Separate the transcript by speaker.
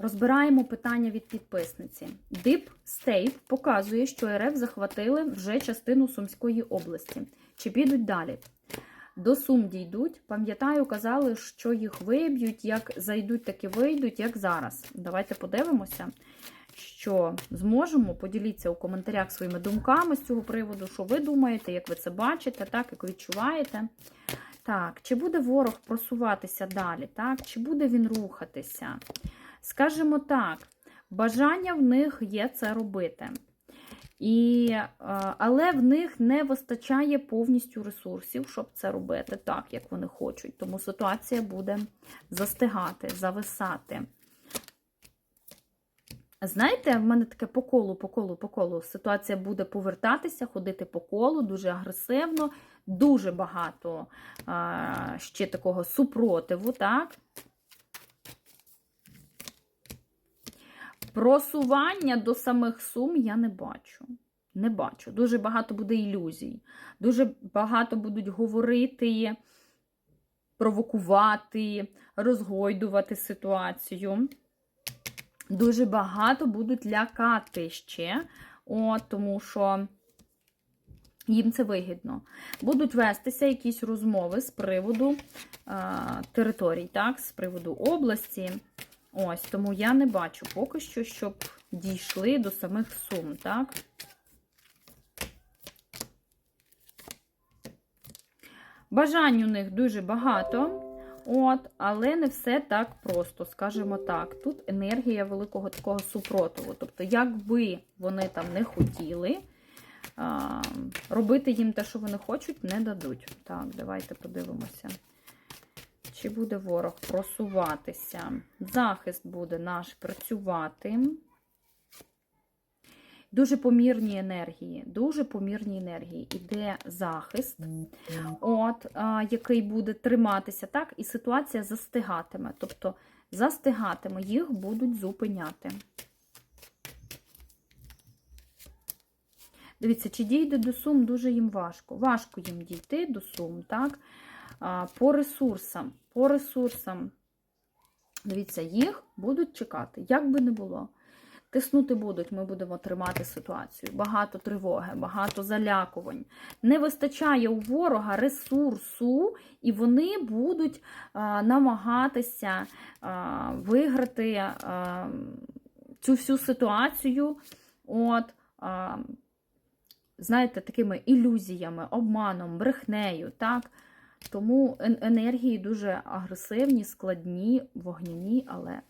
Speaker 1: Розбираємо питання від підписниці. Deep State показує, що РФ захватили вже частину Сумської області. Чи підуть далі? До Сум дійдуть. Пам'ятаю, казали, що їх виб'ють, як зайдуть, так і вийдуть, як зараз. Давайте подивимося, що зможемо. Поділіться у коментарях своїми думками з цього приводу, що ви думаєте, як ви це бачите, так, як відчуваєте. Так, чи буде ворог просуватися далі? Так, чи буде він рухатися? Скажімо так, бажання в них є це робити. І, е, але в них не вистачає повністю ресурсів, щоб це робити так, як вони хочуть. Тому ситуація буде застигати, зависати. Знаєте, в мене таке по колу, по колу, по колу. Ситуація буде повертатися, ходити по колу дуже агресивно, дуже багато ще такого супротиву, так? Просування до самих сум я не бачу. Не бачу. Дуже багато буде ілюзій. Дуже багато будуть говорити, провокувати, розгойдувати ситуацію. Дуже багато будуть лякати ще, от, тому що їм це вигідно. Будуть вестися якісь розмови з приводу е, територій, так, з приводу області. Ось, тому я не бачу поки що, щоб дійшли до самих сум, так? Бажань у них дуже багато, от, але не все так просто, скажімо так. Тут енергія великого такого супротиву. Тобто, якби вони там не хотіли, робити їм те, що вони хочуть, не дадуть. Так, давайте подивимося. Чи буде ворог просуватися? Захист буде наш працювати. Дуже помірні енергії, дуже помірні енергії. Іде захист, от, а, який буде триматися, так, і ситуація застигатиме. Тобто застигатиме, їх будуть зупиняти. Дивіться, чи дійде до сум, дуже їм важко. Важко їм дійти до сум, так? По ресурсам, по ресурсам, дивіться, їх будуть чекати, як би не було. Тиснути будуть, ми будемо тримати ситуацію. Багато тривоги, багато залякувань. Не вистачає у ворога ресурсу, і вони будуть а, намагатися а, виграти а, цю всю ситуацію. От, а, знаєте, такими ілюзіями, обманом, брехнею. так? Тому енергії дуже агресивні, складні, вогняні, але